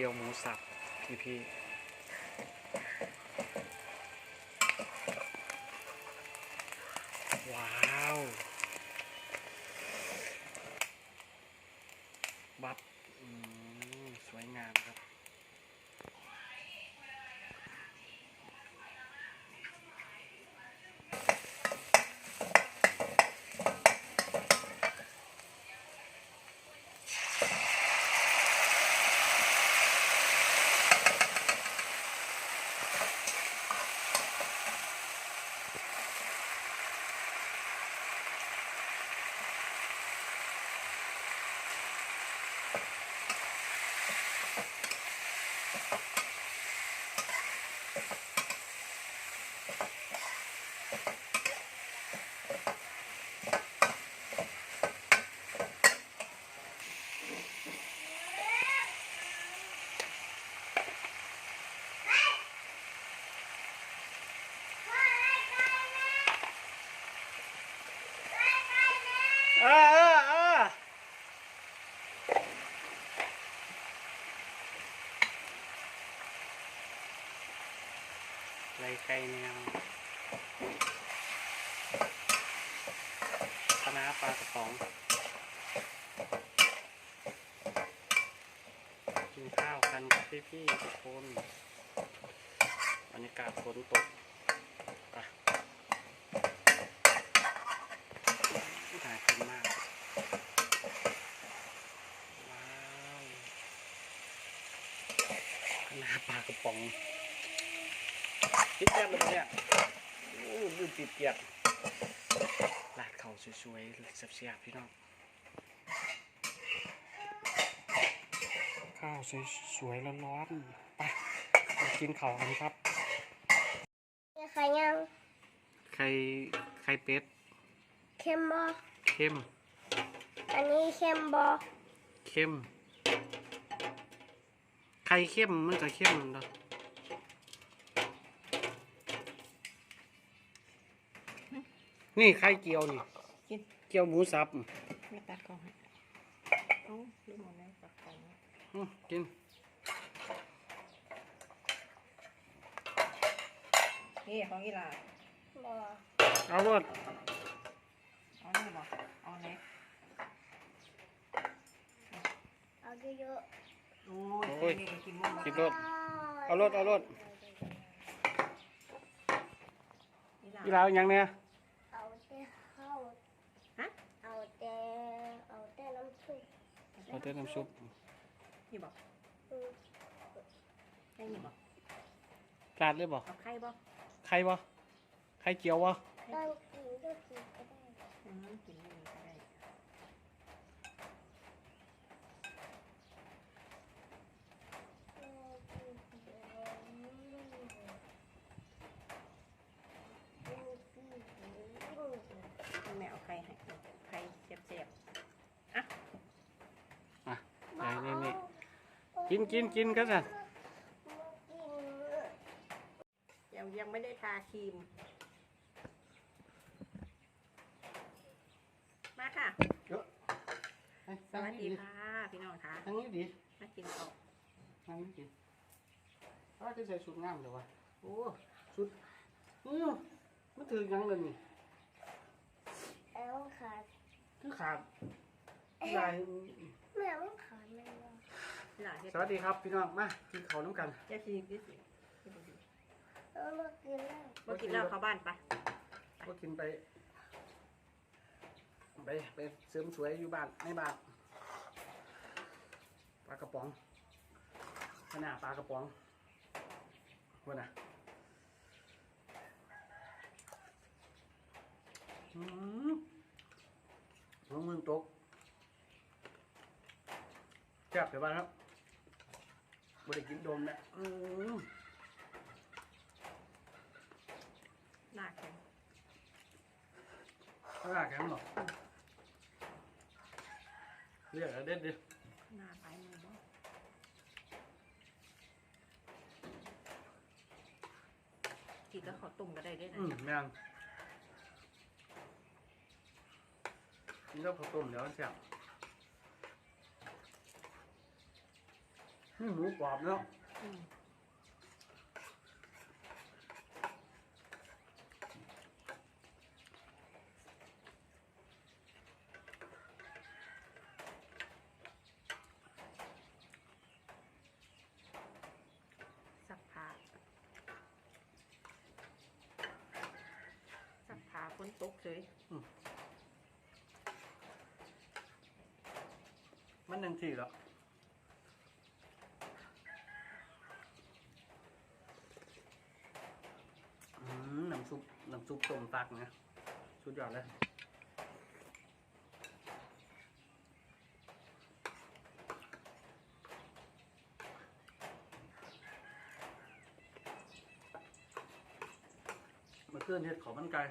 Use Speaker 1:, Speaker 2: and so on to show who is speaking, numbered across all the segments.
Speaker 1: เจียวหมูสับพี่พี่ว้าวบับอืมสวยงามครับ เออเออเออ ไรไก่แนวคณะปลากระป๋องกินข้าวกันกับพี่ๆทุกคนบรรยากาศฝนตกอะน่ากินมาก ว้าวคณะปลากระป๋อง ติดแก้มเลยปะเนี่ยโอ้ลืมติดเกียบลาดเขาสวยๆเสียบๆพี่น้องข้าวสวยๆร้อนๆไปมากินข้าวกันครับ
Speaker 2: มีใครยัง
Speaker 1: ไข่ไข่เป็ด
Speaker 2: เค็มบอ
Speaker 1: เข้ม
Speaker 2: อันนี้เค็มบอ
Speaker 1: เข้มไข่เข้มมันจะเข้มเนาะ นี่ไข่เจียวนี่
Speaker 3: กิน
Speaker 1: เจียวหมูสับ
Speaker 3: ไม่ตัดกล้องให้เอ้าลืมหมดแล้วตัดกล้องไว้
Speaker 1: อื้อกิน
Speaker 3: นี่ของอีหลา
Speaker 2: บอ
Speaker 1: เอารถ
Speaker 3: เอานี่บอกเอาไหน
Speaker 2: เอาเยอะ
Speaker 3: โอ้ยนี่ก็กินหมด
Speaker 1: กิน
Speaker 2: ๆ
Speaker 1: รถเอารถเอารถ
Speaker 3: อีหลา
Speaker 1: อีลาวยังเนี่ย
Speaker 2: เอาแต่ข้าว
Speaker 3: ฮะ
Speaker 2: เอาแต่เอาแต่น้ำซุป
Speaker 1: เอาเต้นน้ำซุป
Speaker 3: นี่บอก
Speaker 2: อืม
Speaker 3: ให้นี่บอก
Speaker 1: ราดเลยบ่
Speaker 3: เอาไข่บอก
Speaker 1: ไข่บ่ไข่เจียวบ่
Speaker 2: ตั้งกินก็กินก็ได้
Speaker 3: อืมกินนี่ก็ได้
Speaker 2: เออกินเดี๋ยวอืม
Speaker 3: แม่เอาไข่ให้ไข่เจ็บ
Speaker 1: อะนี่นี่นี่ กินกินกินก็จะ
Speaker 3: ๆยังยังไม่ได้ทาครีม มาค่ะสวัสดีค่ะ พี่น้องค่ะ
Speaker 1: ทั้งนี้ดี
Speaker 3: มากินข้าว
Speaker 1: ทั้งนี้ดีถ้าจะใส่ชุดงามเดี๋ยววะ
Speaker 3: โอ้
Speaker 1: ชุดอื้อมันถือยังเลยนี่
Speaker 2: แล้วขาด
Speaker 1: คือขาดลาย
Speaker 2: แม่มันขาดแม่วะ
Speaker 3: หลานเฮ็ด
Speaker 1: สวัสดีครับพี่น้องมากินข้าวน้ำกัน
Speaker 3: จะกินดิสิ
Speaker 2: เออมากินแล้ว
Speaker 3: มากินเหล้าเข้าบ้านไป
Speaker 1: ก็กินไป ไปไปเสริมสวยอยู่บ้านในบ้านปลากระป๋องขนาดปลากระป๋องว่าน่ะอืมน้องมึงตกแซ่บเดี๋ยวบ้านครับ ไม่ด้กินโดมนะอืม
Speaker 3: หนักแข็ง
Speaker 1: หน้าแข็งหรอเรียกเด็ดดิ
Speaker 3: หนาไปมือบ่กินก็ขอตุ่มก็ได้ด้วยนะ
Speaker 1: อืมแม่งนี่ข้าอตุ่มเดี๋ยวแซ่บ หมูกรอบเนาะ
Speaker 3: อืมสักผ้าสักผ้าฝนตกเฉย
Speaker 1: มันยังสี่แล้วอืมน้ำ ซุปต้มตักนะสุดยอดเลยมาเคลื่อนเห็ดขอมันไก่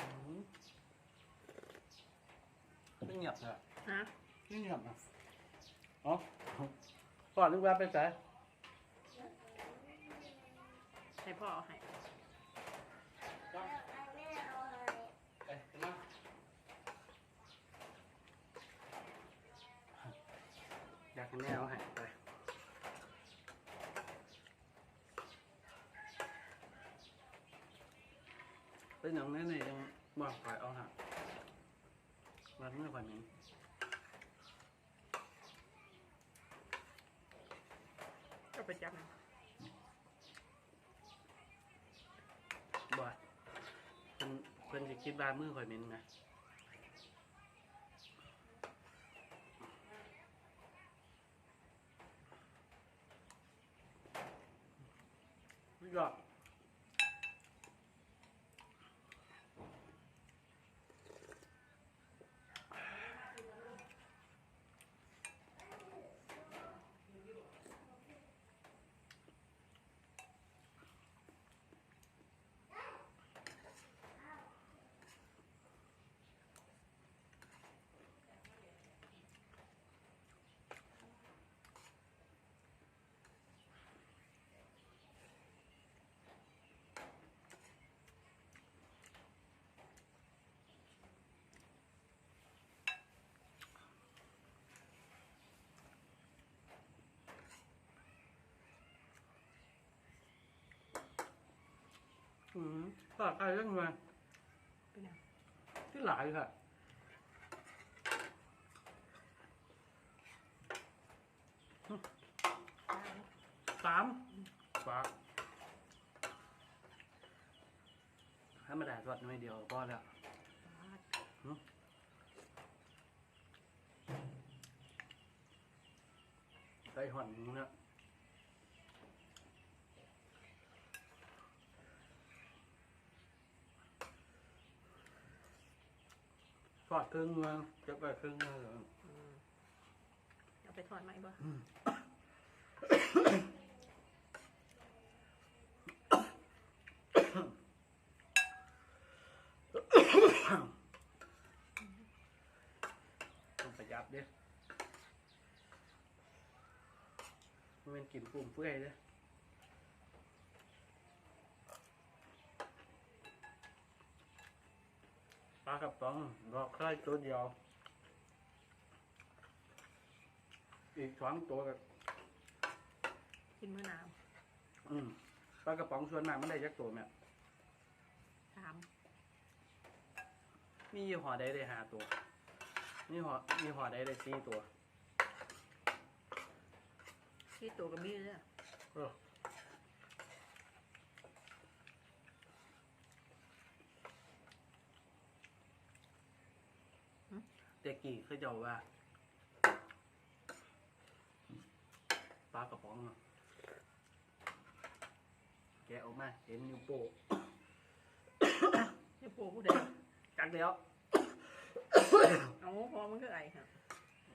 Speaker 1: อืมไม่เงียบเลยอะ
Speaker 3: ฮะ
Speaker 1: ไม่เงียบนะอ๋อก่อนนึกว่าไปไหน
Speaker 3: ให้พ่อเอาให้
Speaker 2: แล้วแม่เอาอะไร
Speaker 1: ไปมาอยากให้แม่เอาให้ไปเป็นอย่างนี้นี่ยังบอกไปเอาหาวันเมื่อวันนี้
Speaker 3: ก็ไปจับมัน
Speaker 1: บ่เพิ่นเพิ่นจะคิดว่ามือข่อยเหม็นไงสุดยอด อืมปากไก่เรื่องมา
Speaker 3: เป็นยัง
Speaker 1: ที่หลายค่ะ
Speaker 3: ตาย
Speaker 1: สามปากธรรมดาสวัสดไม่เดียวก็พอแล้ว
Speaker 3: ตาย
Speaker 1: ใส่ห่อนนี้นะ อดครึ่งเมืองจะไปครึ่งเมือง
Speaker 3: อืมเอาไปทอดไหมบ่
Speaker 1: ต้องประหยัดเด้มันเป็นกลิ่นปุ่มเปื่อยเด้ปากระป๋องรอกไข่ตัวเดียว อีกสองตัวกับ
Speaker 3: กินมื้อน้
Speaker 1: อืมปลากระป๋องส่วนมากมันได้จักตัวแม่ำ
Speaker 3: สาม
Speaker 1: มียี่ห้อใดได้ห้าตัวมีห่อมีห่อใดได้สี่ตัว
Speaker 3: ที่ตัวกับมีเด้อ
Speaker 1: เออ แต่กี่เขาเจะว่าปลากระป๋องอะแกะออกมา เห็นนิ้วโป้ง
Speaker 3: นี่ปูผู้ใด
Speaker 1: จักแล้ว
Speaker 3: เอาพอมันคือไอ้ครับ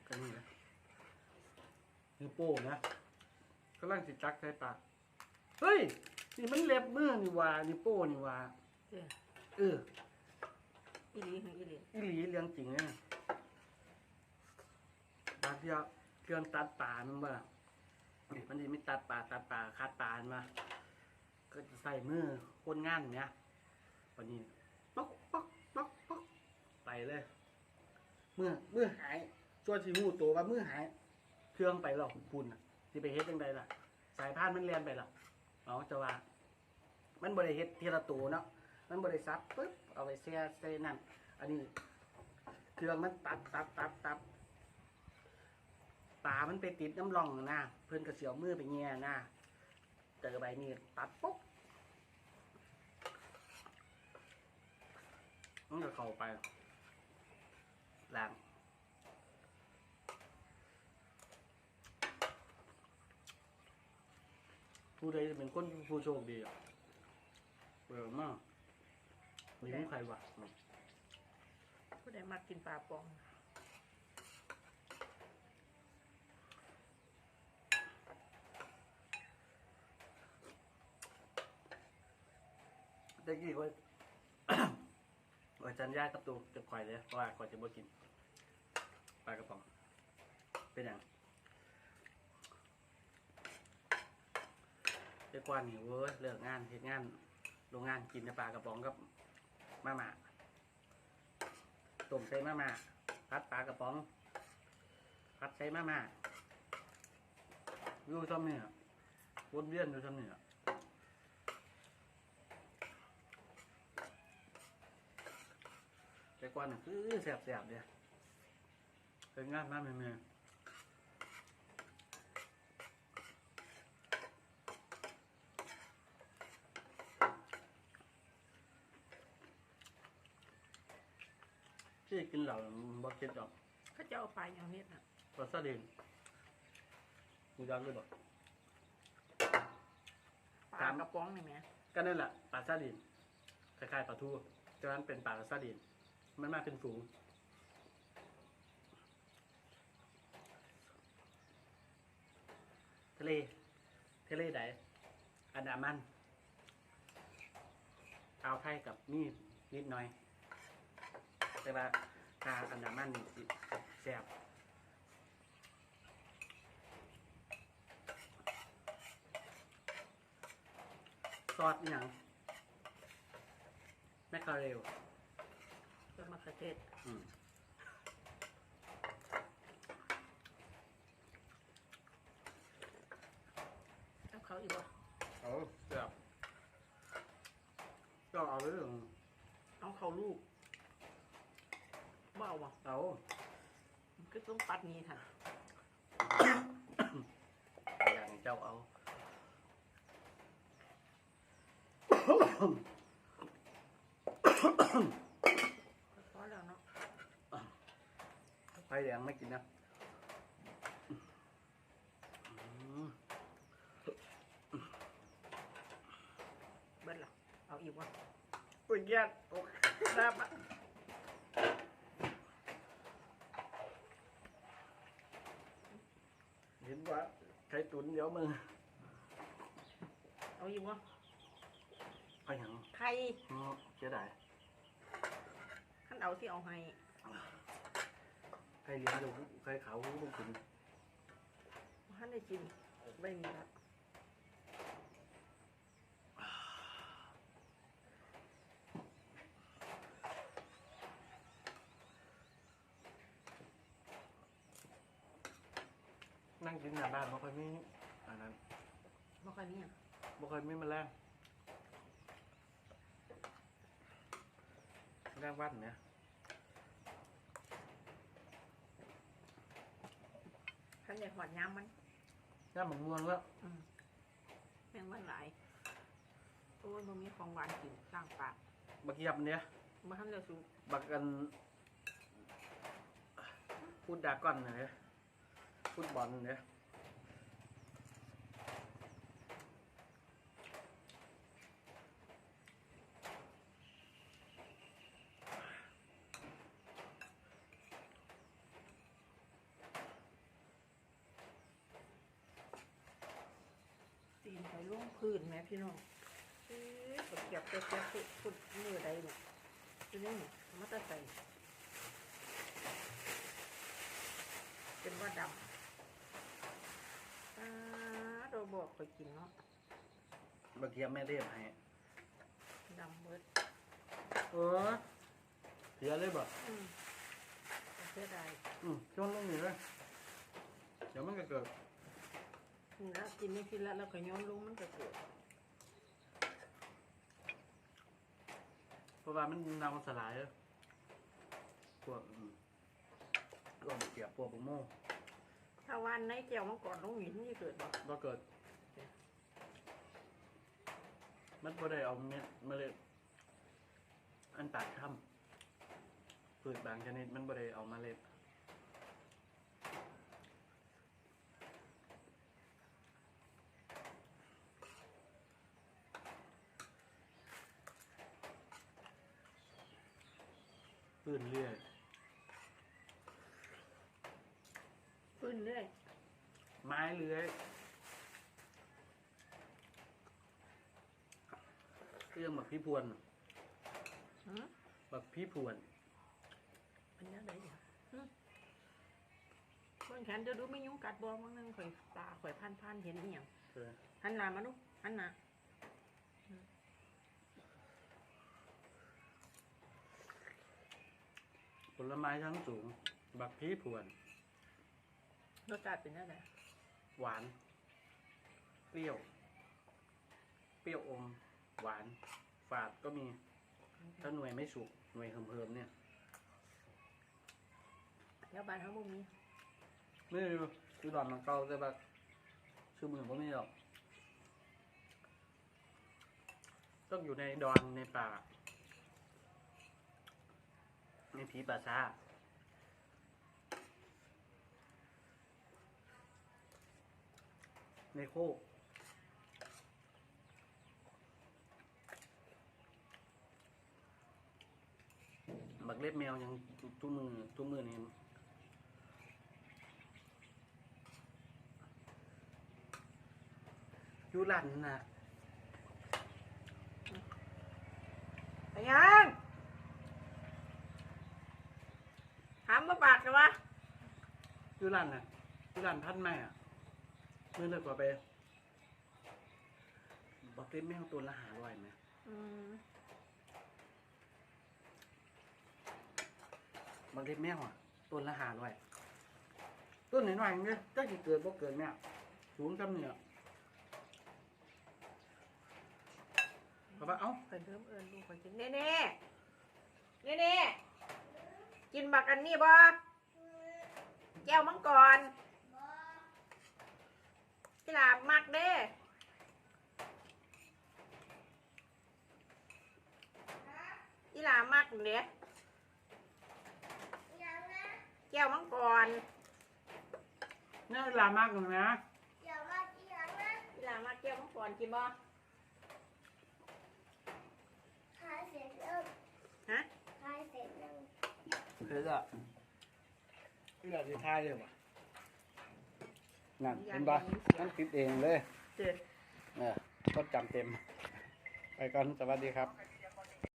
Speaker 1: ก็นี่นะนิ้วโป้งนะก็ล่างสิจักใส่ปากเฮ้ย นี่มันเล็บมือนี่หว่านิ้วโป้งนี่หว่า
Speaker 3: เด้อ
Speaker 1: เออ
Speaker 3: อีหลีของอีหลี
Speaker 1: อีหลีเรื่องจริงเนี่ย บางทีอะเครื่องตัดปลามันบ่ล่ะนี่มันจะไม่ตัดปลาตัดปลาคัดปลามาก็จะใส่มือคนงานเนี่ยวันนี้ป๊อกป๊อกป๊อกป๊อกไปเลย เมื่อเมื่อหายช่วยสิหูตัวว่าเมื่อหาย เครื่องไปหรอกปุ่นน่ะสิไปเฮ็ดยังไงล่ะ สายพานมันเรียนไปหรอกเอาจะว่า มันบริเฮ็ดทีละตัวเนาะมันบริซับปุ๊บเอาไปเสียใส่นั่นอันนี้เครื่องมันตัดตัดตัดตัด ปลามันไปติดน้ำร่องนะเพื่อนกระเสียวมือไปแง่นะเจอใบนี้ตัดปุ๊บมันก็เข้าไปล้างผู้ใดจะเป็นคนผู้โชคดีอะเปิดมากมีของใครวะ
Speaker 3: ผู้ใดมากินปลาปอง
Speaker 1: ตะกี้ก็ว่าจันยากับตูจะคอยเลยเพราะว่าคอยจะบ่กินปลากระป๋อง เป็นอย่างเด็กกว่านี่เว้ยเลิกงานเฮ็ดงานโรงงานกินแต่ปลากระป๋องกับมาม่าต้มใส่มาม่าพัดปลากระป๋องพัดใส่มาม่าอยู่ซ้ำเนี่ยวนเวียนอยู่ซ้ำเนี่ย แต่ ก่อนน่ะคือแสบๆเนี่ยเป็นงานมากแม่ที่กินเหล่าบ่คิดดอก
Speaker 3: เขาจะเอาปลาอย่างนี้น่ะ
Speaker 1: ปลาซาดินกูยักเลยบอก
Speaker 3: ปลากระป๋องนี่แหม
Speaker 1: ก็นั่นแหละปลาซาดินคล้ายๆปลาทูฉะนั้นเป็นปลาซาดิน มันมาเป็นฝูงทะเลทะเลใดอันดามันเอาไทยกับนี่นิดหน่อย แต่ว่าทาอันดามันนี่สิแซ่บซอสอย่างแมคคาเรล
Speaker 3: เป็นมะเขือเทศ
Speaker 1: อืม
Speaker 3: เอาเขาอีกบ่
Speaker 1: เอาแซ่บก็เอาเรื่อง
Speaker 3: เอาเขาลูกบ่เอาบ่
Speaker 1: เอา
Speaker 3: มันก็ต้องปัดนี้ค่ะ
Speaker 1: อย่างเจ้าเอา
Speaker 3: พอแล้วเนาะ
Speaker 1: ไฟแดงไม่กินนะอืม
Speaker 3: เบิดละเอาอีกบ่
Speaker 1: อุ้ยแย่โอ้แซ่บอะเห็นว่าใครตุนเดี๋ยวมึง
Speaker 3: เอาอีกบ่
Speaker 1: เอาอย่าง
Speaker 3: ไข่
Speaker 1: อ๋อเสียดาย
Speaker 3: ท่านเอาที่เอาให้
Speaker 1: ใครเลี้ยงดูใครเขาลูกกิน
Speaker 3: ท่านได้กินไม่มีละ
Speaker 1: นั่งกินหน้าบ้านไม่ค่อยมีอันนั้น
Speaker 3: บ่ค่อยมีอะ
Speaker 1: ไม่ค่อยมีแมลงแมลงวันเนี่ย
Speaker 3: ท่านอยากหอดย้ำมัน
Speaker 1: ย่าหมกม่วงแล้ว
Speaker 3: อืมแมงวันหลายโอ้ยบ่มีของหวานกินล่างปาก
Speaker 1: บักยับเนี่ย
Speaker 3: บ่ทันได้สูบ
Speaker 1: บักกันพูดดราก้อนเนี่ยฟุตบอลเนี่ย
Speaker 3: งพื้นแม่พี่น้องเก็บเก็บเก็บพุดพุดมือใดเนี่ยจะนี่เนี่ยมาตะใส่เป็นว่าดอ่าเราบอกไปกินเนาะ
Speaker 1: บางทีแม่เรียบให้
Speaker 3: ดำเบิด
Speaker 1: เออเสียเลยบ่
Speaker 3: อืมเสียดาย
Speaker 1: อืมช่วงลงนี่เลยเดี๋ยวมันก็เกิด
Speaker 3: นี่ละกินไม่กินแล้วแล้วก็ย้อนลงมันก็เกิด
Speaker 1: เพราะว่ามันนำสลายเลยพวกอืมพวกเกียบพวกบุโม่
Speaker 3: ถ้าวันไหนเจียวมันก่อนลงหมิ่นนี่เกิดบ่
Speaker 1: ก็เกิด มันบ่ได้เอาเม็ดเมล็ดอันตากถ้ำพืชบางชนิดมันบ่ได้เอาเมล็ด ปืนเรื่อย
Speaker 3: ปืนเรื่อย
Speaker 1: ไม้เลื้อยเครื่องแบบพี่พวน
Speaker 3: หืม
Speaker 1: แบบพี่พวน
Speaker 3: เป็นยังไงอยู่หึเบิ่งแขนจะดูไม่ยุ่งกัดบ่มั้งนึงข่อยตาข่อยพันพันๆเห็นอีหยัง
Speaker 1: เออ
Speaker 3: หันหน้ามาดูหันหน้า
Speaker 1: ผลไม้ทั้งสูง บักพี่พวน
Speaker 3: รสชาติเป็นยังไง
Speaker 1: หวาน เปรี้ยว เปรี้ยวอม หวาน ฝาดก็มี ถ้าหน่วยไม่สุก หน่วยเหิมๆเนี่ย
Speaker 3: แล้วบ้านเขาบ่มี
Speaker 1: ไม่รู้คือดอนมันเก่าแต่แบบชื่อมือผมไม่หรอก ต้องอยู่ในดอนในป่าในผีป่าช้าในโคกบักเล็บแมวยังทุกมือทุกมือนี่ยูรันน่ะ
Speaker 3: ไปยังถา มมาบาดกันวะ
Speaker 1: อยูรันน่ะอยูรันพันแม่อะเมื่อเลิกกว่าไปบักเล็บแมวตัวละหาร้อยไหม
Speaker 3: อืม
Speaker 1: บางทีแมวอะต้นละหาด้วยต้นหน่อยๆเนี่ยก็จะเกิดบ่เกิดแม่สูงจำเนี่ยเพราะว่าเอ้า
Speaker 3: ข่อยเริ่มเอิญลูกข่อยกินเน่เน่เน่เน่ กินบักอันนี้บ่แก้วมังกรกีฬามักเด้กีฬามักเด้
Speaker 2: ยังนะ
Speaker 3: แก้วมังกร
Speaker 1: เนี่ยเวลามากเลยนะ
Speaker 2: อย่ามาอีหยังนะ
Speaker 3: กีฬามักแก้วมังกรกินบ่
Speaker 2: ทายเสร็จแล้ว
Speaker 3: ฮะ
Speaker 2: ทายเสร็จแล้ว
Speaker 1: เฮ้ยอะพี่เราจะทายเลยว่ะนั่นเห็นปะนั่นคิดเองเลย
Speaker 3: เจ็ด
Speaker 1: เออก็จำเต็ม ไปก่อนสวัสดีครับ
Speaker 2: ท